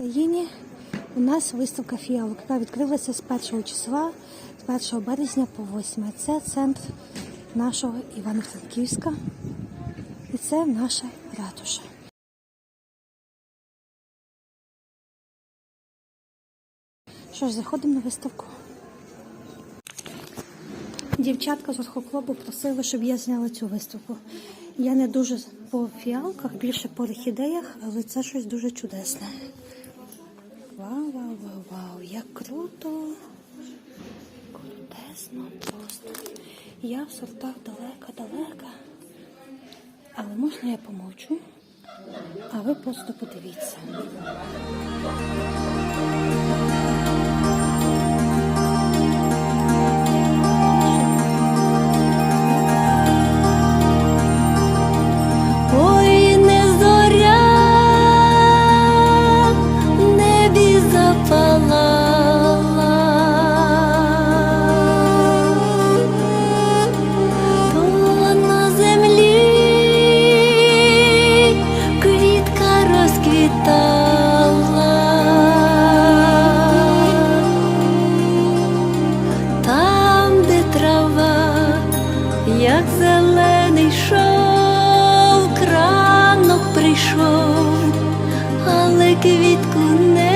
Україні у нас виставка фіалок, яка відкрилася з 1 числа, з 1 березня по 8. Це центр нашого Івано-Франківська. І це наша ратуша. Що ж, заходимо на виставку. Дівчатка з орхоклубу просили, щоб я зняла цю виставку. Я не дуже по фіалках, більше по орхідеях, але це щось дуже чудесне. Вау, вау, вау, вау, як круто! Крутесно просто. Я в сортах далека-далека. Але можна я помовчу, а ви просто подивіться. Прийшов, але квітку не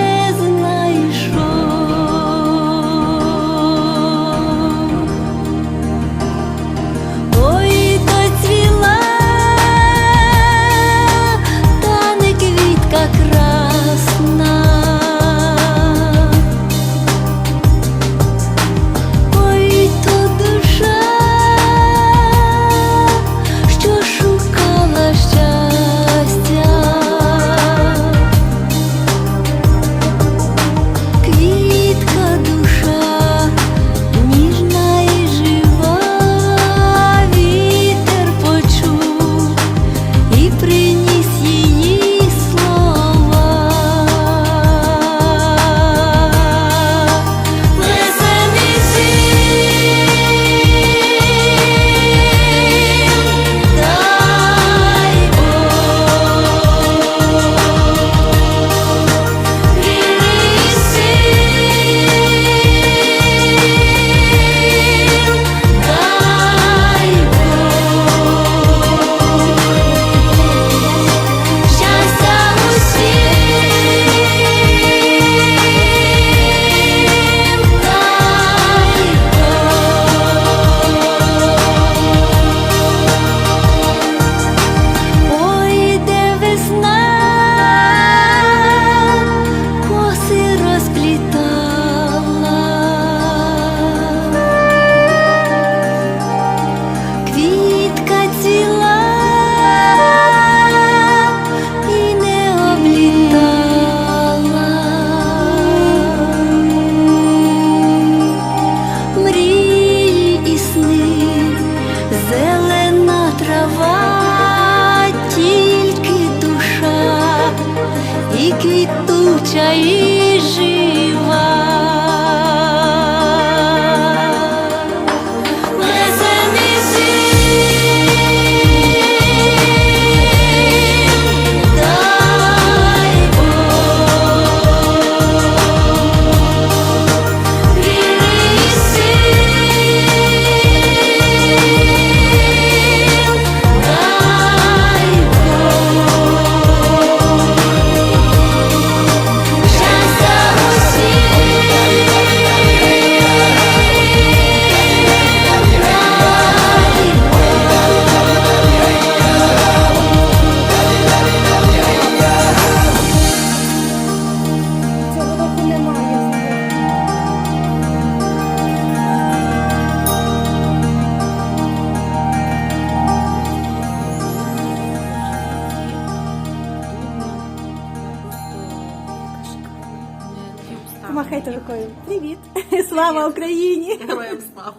Помахайте рукою. Привіт! Слава Україні! Героям слава.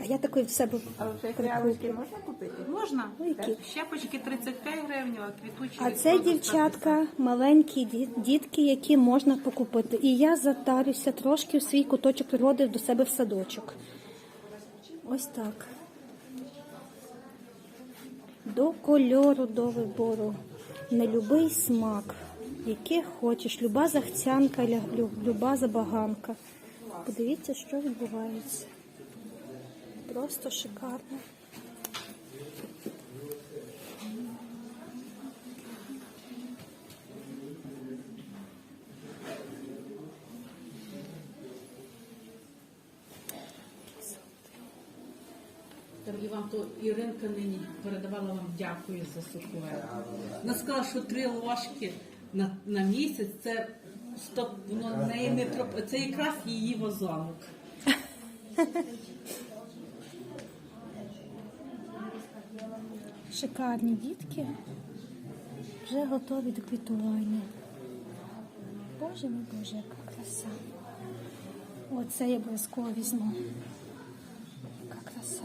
А я такий в себе А вже фіалочки можна купити? Можна. Ой, які. Щепочки 35 гривень, а квітучі. А це дівчатка, маленькі ді- дітки, які можна покупити. І я затарюся трошки в свій куточок природи до себе в садочок. Ось так. До кольору, до вибору. На любий смак. Яке хочеш, люба захцянка, люба забаганка. Подивіться, що відбувається. Просто шикарно. Вам, то Іринка нині передавала вам дякую за сухове. Вона сказала, що три ложки на, на місяць це стоп, воно неї не троп... це якраз її вазонок. Шикарні дітки вже готові до квітування. Боже мій Боже, яка краса. Оце я обов'язково візьму. Яка краса.